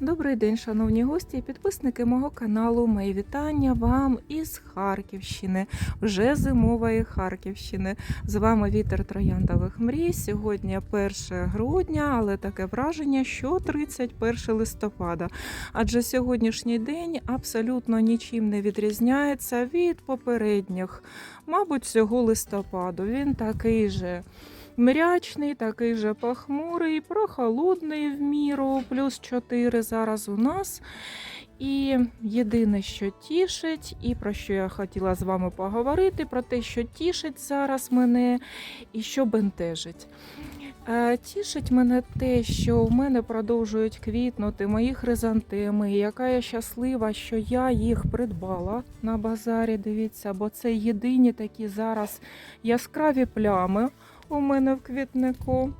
Добрий день, шановні гості і підписники мого каналу. Мої вітання вам із Харківщини, вже зимової Харківщини. З вами вітер трояндових мрій. Сьогодні 1 грудня, але таке враження, що 31 листопада. Адже сьогоднішній день абсолютно нічим не відрізняється від попередніх, мабуть, цього листопаду. Він такий же. Мрячний, такий же похмурий, прохолодний в міру, плюс 4 зараз у нас. І єдине, що тішить, і про що я хотіла з вами поговорити, про те, що тішить зараз мене і що бентежить. Е, Тішить мене те, що в мене продовжують квітнути мої хризантеми, яка я щаслива, що я їх придбала на базарі. Дивіться, бо це єдині такі зараз яскраві плями у мене в квітнику.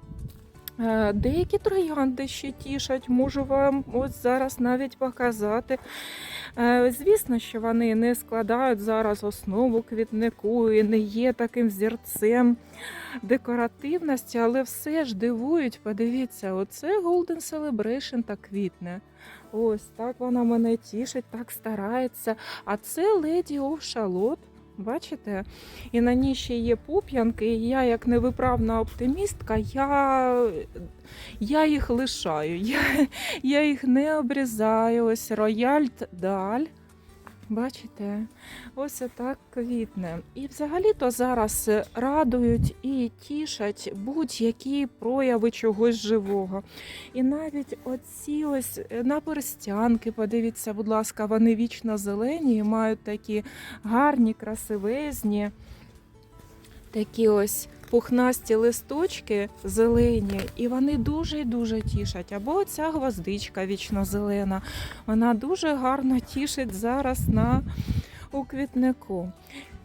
Е, Деякі троянди ще тішать, можу вам ось зараз навіть показати. Е, Звісно, що вони не складають зараз основу квітнику і не є таким зірцем декоративності, але все ж дивують. Подивіться, оце Golden Celebration та квітне. Ось так вона мене тішить, так старається. А це Леді of Шалот. Бачите? І на ній ще є пуп'янки, і я, як невиправна оптимістка, я, я їх лишаю. Я, я їх не обрізаю. Ось рояль даль. Бачите? Ось отак квітне. І взагалі-то зараз радують і тішать будь-які прояви чогось живого. І навіть оці ось наперстянки, подивіться, будь ласка, вони вічно зелені і мають такі гарні, красивезні, такі ось пухнасті листочки зелені, і вони дуже дуже тішать. Або ця гвоздичка вічно зелена. Вона дуже гарно тішить зараз на у квітнику.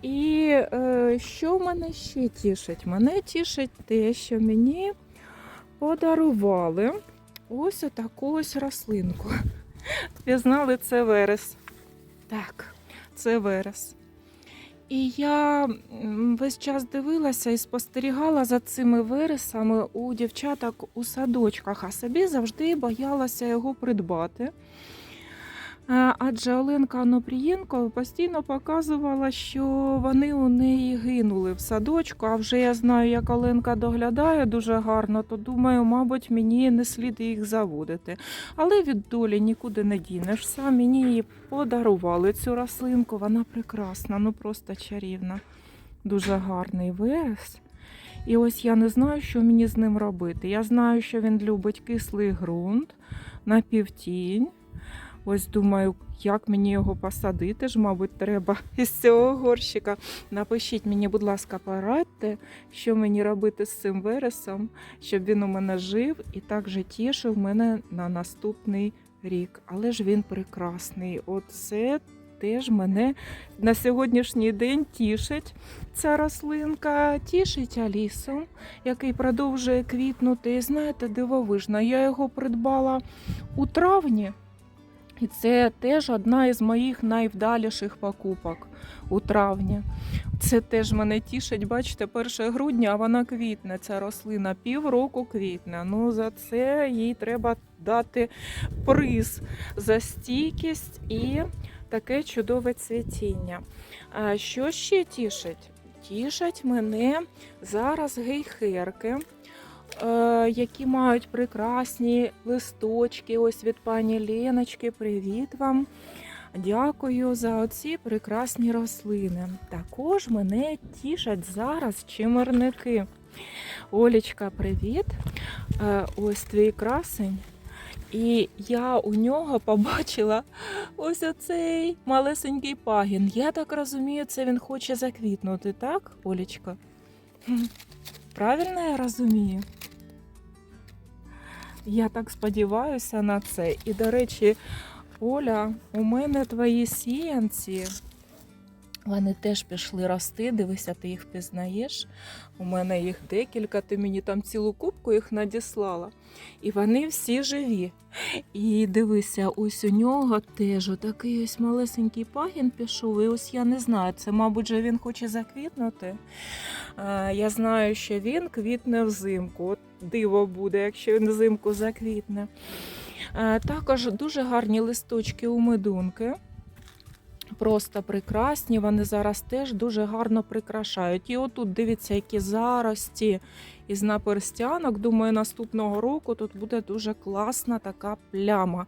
І е, що мене ще тішить? Мене тішить те, що мені подарували ось таку ось рослинку. Пізнали це верес. Так, це верес. І я весь час дивилася і спостерігала за цими вересами у дівчаток у садочках, а собі завжди боялася його придбати. Е, Адже Оленка Онопрієнко постійно показувала, що вони у неї гинули в садочку. А вже я знаю, як Оленка доглядає дуже гарно, то думаю, мабуть, мені не слід їх заводити. Але від долі нікуди не дінешся. Мені її подарували цю рослинку. Вона прекрасна, ну просто чарівна. Дуже гарний верес. І ось я не знаю, що мені з ним робити. Я знаю, що він любить кислий ґрунт, напівтінь. Ось думаю, як мені його посадити ж, мабуть, треба із цього горщика. Напишіть мені, будь ласка, порадьте, що мені робити з цим вересом, щоб він у мене жив і так же тішив мене на наступний рік. Але ж він прекрасний. Оце теж мене на сьогоднішній день тішить ця рослинка, тішить Алісу, який продовжує квітнути. І знаєте, дивовижно, я його придбала у травні. І це теж одна із моїх найвдаліших покупок у травні. Це теж мене тішить. Бачите, 1 грудня, а вона квітне, ця рослина, півроку квітне. Ну за це їй треба дати приз за стійкість і таке чудове цвітіння. А що ще тішить? Тішать мене зараз гейхерки які мають прекрасні листочки. Ось від пані Леночки. Привіт вам. Дякую за оці прекрасні рослини. Також мене тішать зараз чимерники. Олічка, привіт. Е, Ось твій красень. І я у нього побачила ось оцей малесенький пагін. Я так розумію, це він хоче заквітнути, так, Олічка? Правильно я розумію? Я так сподіваюся на це. І, до речі, Оля, у мене твої сіянці. Вони теж пішли рости. Дивися, ти їх пізнаєш. У мене їх декілька, ти мені там цілу кубку їх надіслала. І вони всі живі. І дивися, ось у нього теж отакий ось малесенький пагін пішов. І ось я не знаю, це, мабуть, же він хоче заквітнути. Я знаю, що він квітне взимку. От диво буде, якщо він взимку заквітне. Також дуже гарні листочки у медунки. Просто прекрасні, вони зараз теж дуже гарно прикрашають. І отут дивіться, які зарості із наперстянок. Думаю, наступного року тут буде дуже класна така пляма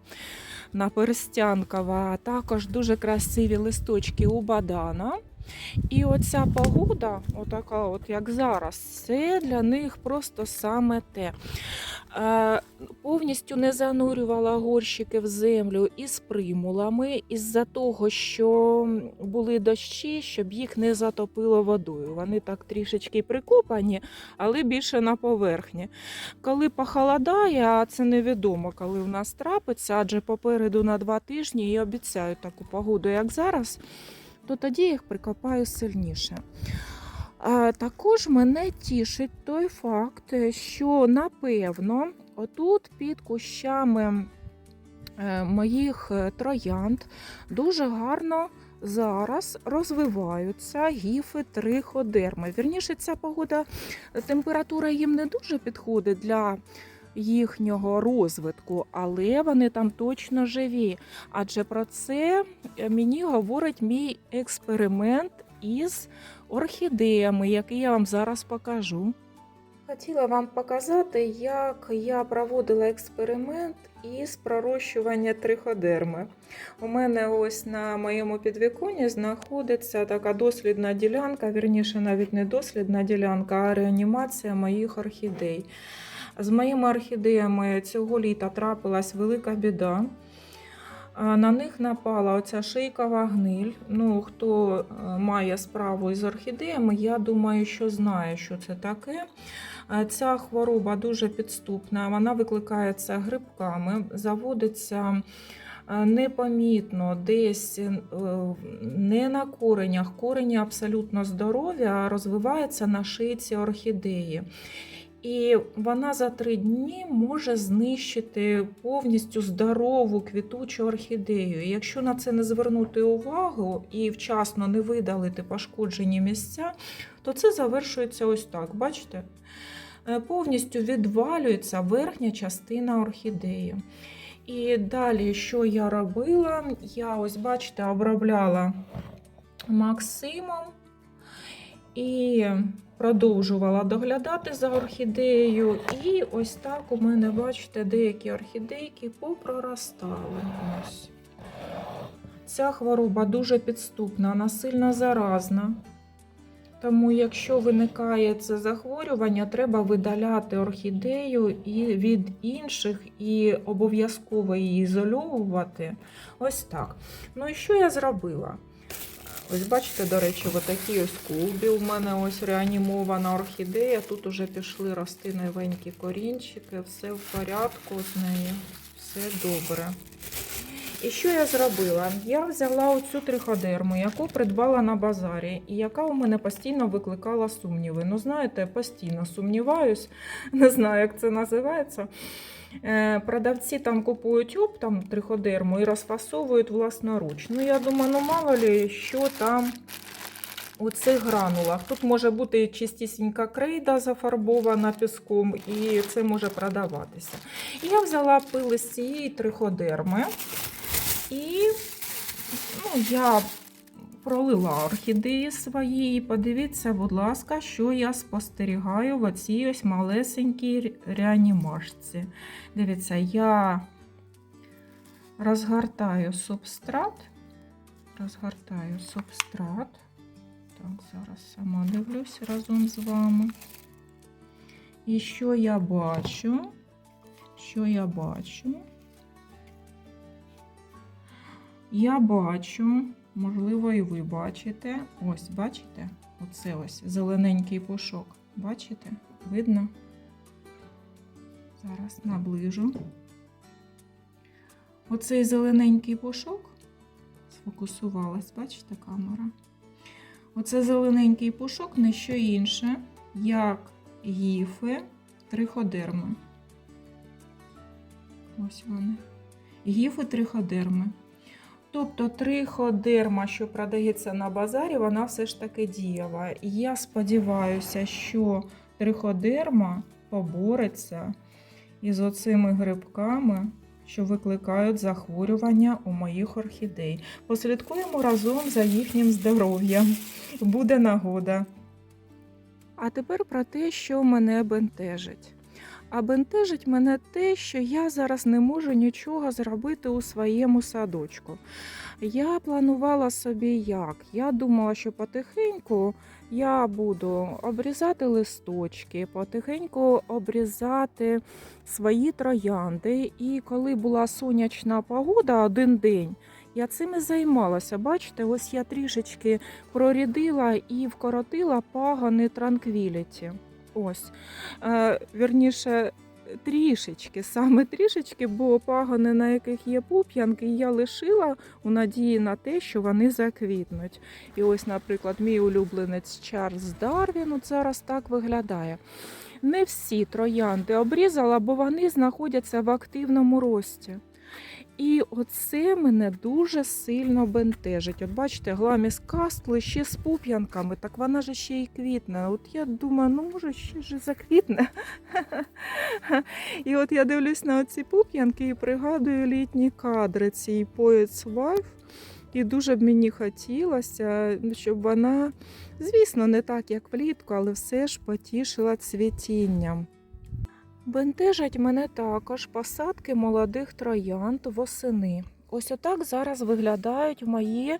наперстянкова. Також дуже красиві листочки у бадана. І оця погода, отака, от як зараз, це для них просто саме те. Е, повністю не занурювала горщики в землю із примулами, із-за того, що були дощі, щоб їх не затопило водою. Вони так трішечки прикопані, але більше на поверхні. Коли похолодає, а це невідомо, коли в нас трапиться, адже попереду на два тижні і обіцяють таку погоду, як зараз, то тоді їх прикопаю сильніше. Також мене тішить той факт, що напевно отут під кущами е, моїх е, троянд дуже гарно зараз розвиваються гіфи триходерми. Вірніше, ця погода, температура їм не дуже підходить для їхнього розвитку, але вони там точно живі. Адже про це е, мені говорить мій експеримент із орхідеями, який я вам зараз покажу. Хотіла вам показати, як я проводила експеримент із пророщування триходерми. У мене ось на моєму підвіконні знаходиться така дослідна ділянка, вірніше, навіть не дослідна ділянка, а реанімація моїх орхідей. З моїми орхідеями цього літа трапилась велика біда. На них напала оця шийкова гниль. Ну, хто е, має справу із орхідеями, я думаю, що знає, що це таке. Е, Ця хвороба дуже підступна, вона викликається грибками, заводиться е, непомітно, десь е, не на коренях. Корені абсолютно здорові, а розвивається на шийці орхідеї. І вона за три дні може знищити повністю здорову квітучу орхідею. І якщо на це не звернути увагу і вчасно не видалити пошкоджені місця, то це завершується ось так. Бачите? Е, Повністю відвалюється верхня частина орхідеї. І далі, що я робила? Я ось, бачите, обробляла Максимом і продовжувала доглядати за орхідеєю. І ось так у мене, бачите, деякі орхідейки попроростали. Ось. Ця хвороба дуже підступна, вона сильно заразна. Тому, якщо виникає це захворювання, треба видаляти орхідею і від інших, і обов'язково її ізольовувати. Ось так. Ну і що я зробила? Ось бачите, до речі, отакі ось клубі. У мене ось реанімована орхідея. Тут уже пішли рости новенькі корінчики, все в порядку з нею, все добре. І що я зробила? Я взяла оцю триходерму, яку придбала на базарі, і яка у мене постійно викликала сумніви. Ну, знаєте, постійно сумніваюсь, не знаю, як це називається. Е, Продавці там купують оптом триходерму і розфасовують власноруч. Ну, я думаю, ну мало ли, що там у цих гранулах. Тут може бути чистісінька крейда зафарбована піском, і це може продаватися. Я взяла пили з цієї триходерми. І ну, я пролила орхідеї свої. І подивіться, будь ласка, що я спостерігаю в оцій ось малесенькій реанімашці. Дивіться, я розгортаю субстрат. Розгортаю субстрат. Так, зараз сама дивлюсь разом з вами. І що я бачу? Що я бачу? Я бачу, можливо, і ви бачите. Ось, бачите? Оце ось зелененький пушок. Бачите? Видно? Зараз наближу. Оцей зелененький пушок. Сфокусувалась, бачите, камера. Оце зелененький пушок не що інше, як гіфи триходерми. Ось вони. Гіфи триходерми. Тобто триходерма, що продається на базарі, вона все ж таки дієва. І я сподіваюся, що триходерма побореться із оцими грибками, що викликають захворювання у моїх орхідей. Послідкуємо разом за їхнім здоров'ям. Буде нагода. А тепер про те, що мене бентежить. А бентежить мене те, що я зараз не можу нічого зробити у своєму садочку. Я планувала собі як. Я думала, що потихеньку я буду обрізати листочки, потихеньку обрізати свої троянди. І коли була сонячна погода один день, я цим і займалася. Бачите, ось я трішечки прорядила і вкоротила пагони транквіліті. Ось. Е, вірніше, трішечки, саме трішечки, бо пагони, на яких є пуп'янки, я лишила у надії на те, що вони заквітнуть. І ось, наприклад, мій улюбленець Чарльз Дарвін от зараз так виглядає. Не всі троянди обрізала, бо вони знаходяться в активному рості. І оце мене дуже сильно бентежить. От бачите, гламіс кастли ще з пуп'янками, так вона ж ще й квітне. От я думаю, ну може ще ж заквітне. І от я дивлюсь на ці пуп'янки і пригадую літні кадри цієї Poet's Wife. І дуже б мені хотілося, щоб вона, звісно, не так, як влітку, але все ж потішила цвітінням. Бентежать мене також посадки молодих троянд восени. Ось отак зараз виглядають мої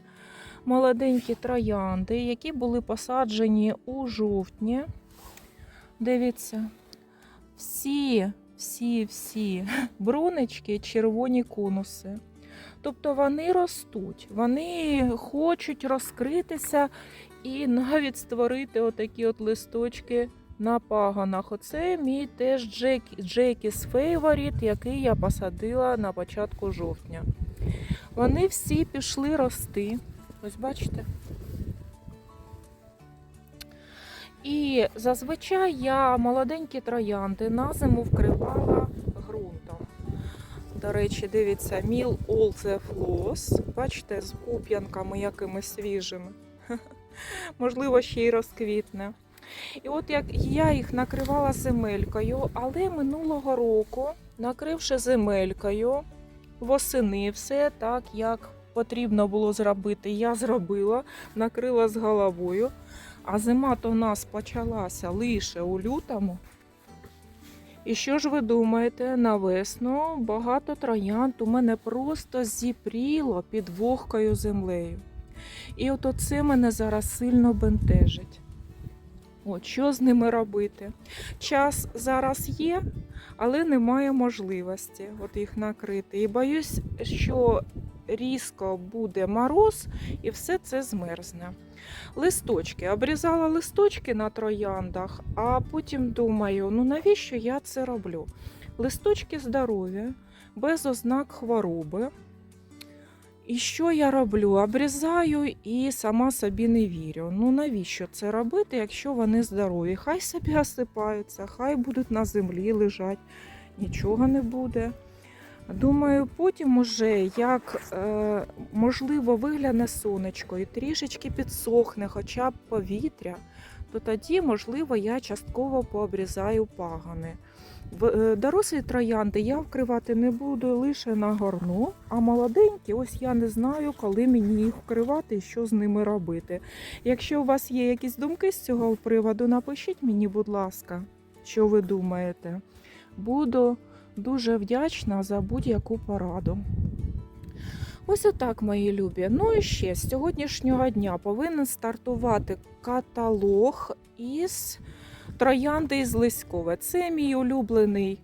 молоденькі троянди, які були посаджені у жовтні. Дивіться, всі, всі, всі брунички, червоні конуси. Тобто вони ростуть, вони хочуть розкритися і навіть створити отакі от листочки на пагонах. Оце мій теж Джек, Джекіс Фейворіт, який я посадила на початку жовтня. Вони всі пішли рости. Ось бачите. І зазвичай я молоденькі троянди на зиму вкривала ґрунтом. До речі, дивіться, Міл All the. Бачите, з пуп'янками якимись свіжими. Можливо, ще й розквітне. І от як я їх накривала земелькою, але минулого року, накривши земелькою, восени все так, як потрібно було зробити, я зробила, накрила з головою. А зима то в нас почалася лише у лютому. І що ж ви думаєте, на весну багато троянд у мене просто зіпріло під вогкою землею. І от оце мене зараз сильно бентежить. От що з ними робити? Час зараз є, але немає можливості от їх накрити. І боюсь, що різко буде мороз і все це змерзне. Листочки. Обрізала листочки на трояндах, а потім думаю, ну навіщо я це роблю? Листочки здорові, без ознак хвороби. І що я роблю? Обрізаю і сама собі не вірю. Ну навіщо це робити, якщо вони здорові? Хай собі осипаються, хай будуть на землі лежать, нічого не буде. Думаю, потім уже як е, можливо вигляне сонечко і трішечки підсохне, хоча б повітря, то тоді, можливо, я частково пообрізаю пагани. Е, дорослі троянди я вкривати не буду лише на горну, а молоденькі, ось я не знаю, коли мені їх вкривати і що з ними робити. Якщо у вас є якісь думки з цього приводу, напишіть мені, будь ласка, що ви думаєте. Буду дуже вдячна за будь-яку пораду. Ось отак, мої любі. Ну і ще з сьогоднішнього дня повинен стартувати каталог із троянди із Лиськове. Це мій улюблений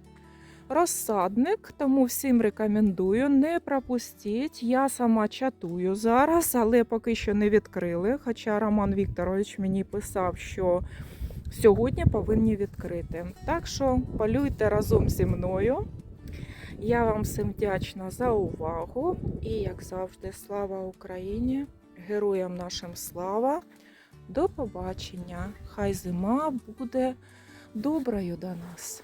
розсадник, тому всім рекомендую. Не пропустіть. Я сама чатую зараз, але поки що не відкрили. Хоча Роман Вікторович мені писав, що сьогодні повинні відкрити. Так що полюйте разом зі мною. Я вам всім вдячна за увагу. І, як завжди, слава Україні! Героям нашим слава! До побачення! Хай зима буде доброю до нас!